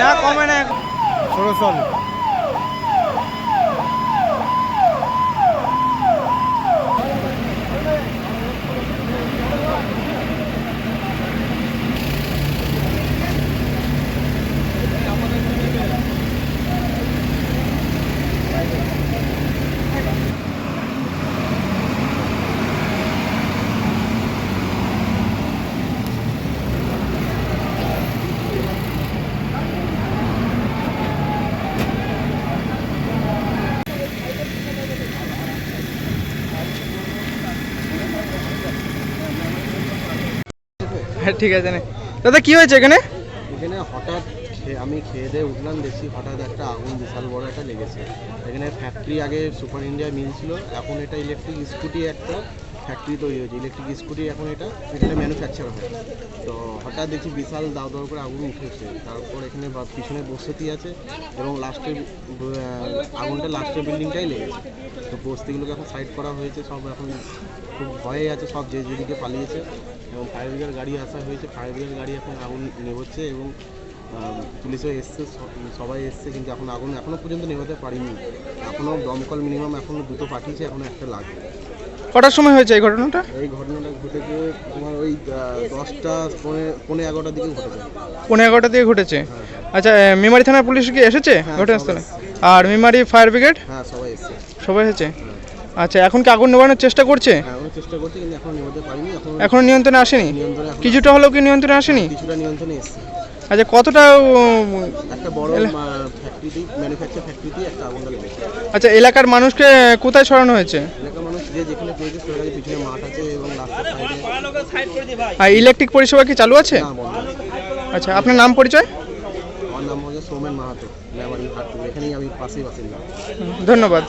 না কমে না। ষোলোশো ঠিক আছে নে দাদা, কি হয়েছে এখানে? এখানে হঠাৎ আমি খেয়ে দিয়ে উঠলাম, দেখছি হঠাৎ একটা আগুন, বিশাল বড় একটা লেগেছে। এখানে ফ্যাক্টরি আগে সুপার ইন্ডিয়া মিল ছিল, এখন এটা ইলেকট্রিক স্কুটি একটা ফ্যাক্টরি তৈরি হয়েছে। ইলেকট্রিক স্কুটি এখন এটা এখানে ম্যানুফ্যাকচার হয়। তো হঠাৎ দেখছি বিশাল দাও দাও করে আগুন উঠেছে। তারপর এখানে পিছনে বসতি আছে এবং লাস্টের আগুনটা লাস্টের বিল্ডিংটাই লেগেছে। তো বস্তিগুলোকে এখন সাইড করা হয়েছে, সব এখন খুব ভয়ে আছে, সব যে যেদিকে পালিয়েছে। এবং ফায়ার ব্রিগেড গাড়ি আসা হয়েছে। ফায়ার ব্রিগেড গাড়ি এখন আগুন নেভাচ্ছে এবং পুলিশও এসছে সব- সবাই এসছে কিন্তু এখন আগুন এখনও পর্যন্ত নেভাতে পারিনি। এখনও দমকল মিনিমাম এখনও দুটো পাঠিয়েছে এখনও একটা লাগবে কটার সময় হয়েছে এই ঘটনাটা? এই ঘটনাটা ঘটেছে তোমার ওই দশটা পৌনে পৌনে এগারোটার দিকে ঘটেছে। পনেরো এগারোটার দিকে ঘটেছে? আচ্ছা মেমারি থানার পুলিশ কি এসেছে হ্যাঁ, ঘটনাস্থলে? আর মেমারি ফায়ার ব্রিগেড? হ্যাঁ সবাই এসছে। সবাই এসেছে? আচ্ছা এখন কি আগুন নেবানোর চেষ্টা করছে? হ্যাঁ আমরা চেষ্টা করছি কিন্তু এখন নেভাতে পারিনি। এখনও নিয়ন্ত্রণে আসেনি? কিছুটা হলেও কি নিয়ন্ত্রণে আসেনি? কিছুটা নিয়ন্ত্রণে এসছে। আচ্ছা কতটা একটা বড় ফ্যাক্টরিতেই ম্যানুফ্যাকচার ফ্যাক্টরিতেই একটা আগুনটা লেগেছে আচ্ছা এলাকার মানুষকে কোথায় সরানো হয়েছে? এলাকার মানুষ যে যেখানে পেয়েছে সেখানে পিছনে মাঠ আছে এবং রাস্তার সাইডে। আর ইলেকট্রিক পরিষেবা কি চালু আছে। আচ্ছা আপনার নাম পরিচয়? আমার নাম হচ্ছে সৌমেন মাহাতো। এখানেই আমি পাশেই বাসিন্দা। ধন্যবাদ।